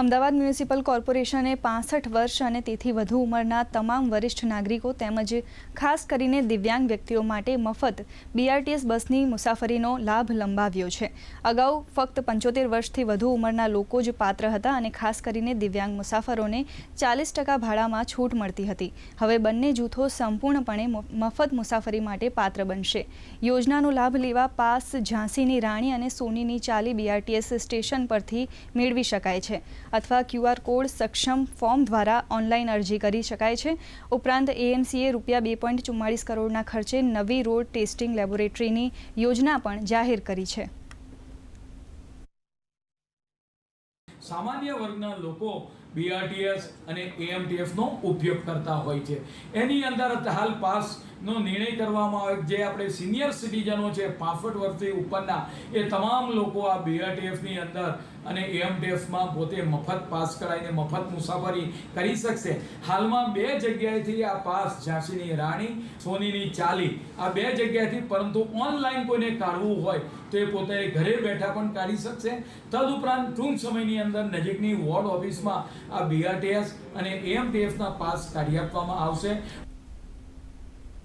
Ahmedabad municipal કોર્પોરેશને પાસઠ વર્ષ અને તેથી વધુ ઉંમરના તમામ વરિષ્ઠ નાગરિકો તેમજ ખાસ કરીને દિવ્યાંગ વ્યક્તિઓ માટે મફત બીઆરટીએસ બસની મુસાફરીનો લાભ લંબાવ્યો છે. અગાઉ ફક્ત પંચોતેર વર્ષથી વધુ ઉંમરના લોકો જ પાત્ર હતા અને ખાસ કરીને દિવ્યાંગ મુસાફરોને ચાલીસ ટકા ભાડામાં છૂટ મળતી હતી. હવે બંને જૂથો સંપૂર્ણપણે મફત મુસાફરી માટે પાત્ર બનશે. યોજનાનો લાભ લેવા પાસ ઝાંસીની રાણી અને સોનીની ચાલી બીઆરટીએસ સ્ટેશન પરથી મેળવી શકાય છે. અથવા ક્યુઆર કોડ સક્ષમ ફોર્મ દ્વારા ઓનલાઈન અરજી કરી શકાય છે. ઉપરાંત એએમસીએ રૂપિયા બે પોઈન્ટ ચુમ્માળીસ કરોડના ખર્ચે નવી રોડ ટેસ્ટિંગ લેબોરેટરીની યોજના પણ જાહેર કરી છે. સામાન્ય વર્ગના લોકો બીઆરટીએસ અને એએમટીએફનો ઉપયોગ કરતા હોય છે. એની અંદર હાલ પાસનો નિર્ણય કરવામાં આવે જે આપણે સિનિયર સિટીઝનો છે, પાસઠ વર્ષથી ઉપરના, એ તમામ લોકો આ બીઆરટીએફની અંદર અને એએમટીએફમાં પોતે મફત પાસ કરાવીને મફત મુસાફરી કરી શકશે. હાલમાં બે જગ્યાએથી આ પાસ ઝાંસીની રાણી, સોનીની ચાલી, આ બે જગ્યાએથી પરંતુ ઓનલાઈન કોઈને કાઢવું હોય તો એ પોતે ઘરે બેઠા પણ કાઢી શકશે. તદુપરાંત ટૂંક સમયની અંદર નજીકની વોર્ડ ઓફિસમાં આ બીઆરટીએસ અને એએમટીએફના પાસ કાઢી આપવામાં આવશે.